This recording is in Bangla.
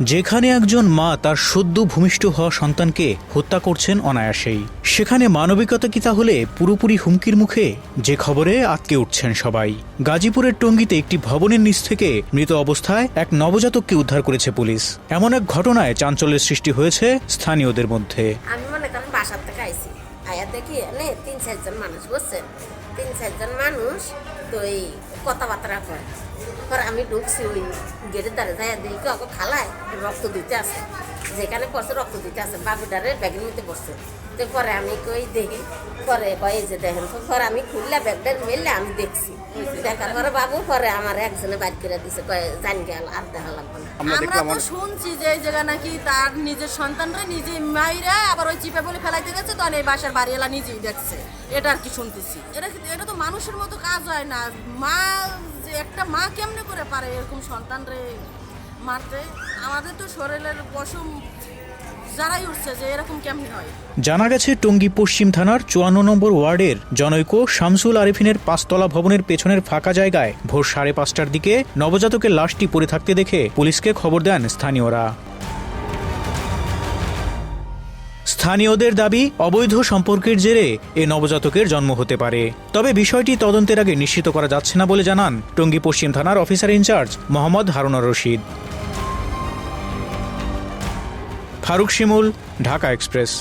যেখানে একজন মা তার সদ্য ভূমিষ্ঠ হওয়া সন্তানকে হত্যা করছেন অনায়াসেই। সেখানে মানবিকতা কি তাহলে পুরোপুরি হুমকির মুখে? যে খবরে আটকে উঠছেন সবাই। গাজীপুরের টঙ্গিতে একটি ভবনের নিচ থেকে মৃত অবস্থায় এক নবজাতককে উদ্ধার করেছে পুলিশ। এমন এক ঘটনায় চাঞ্চল্যের সৃষ্টি হয়েছে স্থানীয়দের মধ্যে। আমি মনে করেন বাসার থেকে আয়া দেখি তিন চারজন মানুষ বসছেন তিন চারজন মানুষ তো এই কথাবার্তা কয়। পরে আমি ঢুকছি ওই গেটের দ্বারে যাই দেখি ওকে খালায় রক্ত দিতে আছে। যেখানে পড়ছে রক্ত দিতে আছে বাবুটারে ব্যাগের মধ্যে বসছে। তো পরে আমি কই দেখি পরে কয় যে দেখেন তো পরে আমি খুললে ব্যাগটা মেললে আমি দেখছি। দেখার পরে বাবু পরে আমার একজনে বাইর করে দিছে কয় জানি গেল আর দেখা লাগবে না। আমরা তো শুনছি যে এই জায়গা নাকি তার নিজের সন্তানরা নিজে মাইরা আবার ওই চিপে বলে ফেলাইতে গেছে তখন এই বাসার বাড়িওয়ালা নিজেই দেখছে। এটা আর কি শুনতেছি। এটা এটা তো মানুষের মতো কাজ হয় না। মা যে একটা মা কেমনে করে পারে এরকম সন্তান রে মারতে আমাদের তো শরীরের পশম জানা গেছে, টঙ্গী পশ্চিম থানার চুয়ান্ন নম্বর ওয়ার্ডের জনৈক শামসুল আরিফিনের পাঁচতলা ভবনের পেছনের ফাঁকা জায়গায় ভোর সাড়ে পাঁচটার দিকে নবজাতকের লাশটি পড়ে থাকতে দেখে পুলিশকে খবর দেন স্থানীয়রা। স্থানীয়দের দাবি, অবৈধ সম্পর্কের জেরে এ নবজাতকের জন্ম হতে পারে। তবে বিষয়টি তদন্তের আগে নিশ্চিত করা যাচ্ছে না বলে জানান টঙ্গী পশ্চিম থানার officer in charge Mohammad Harunar Rashid. Faruk Shimul Dhaka express.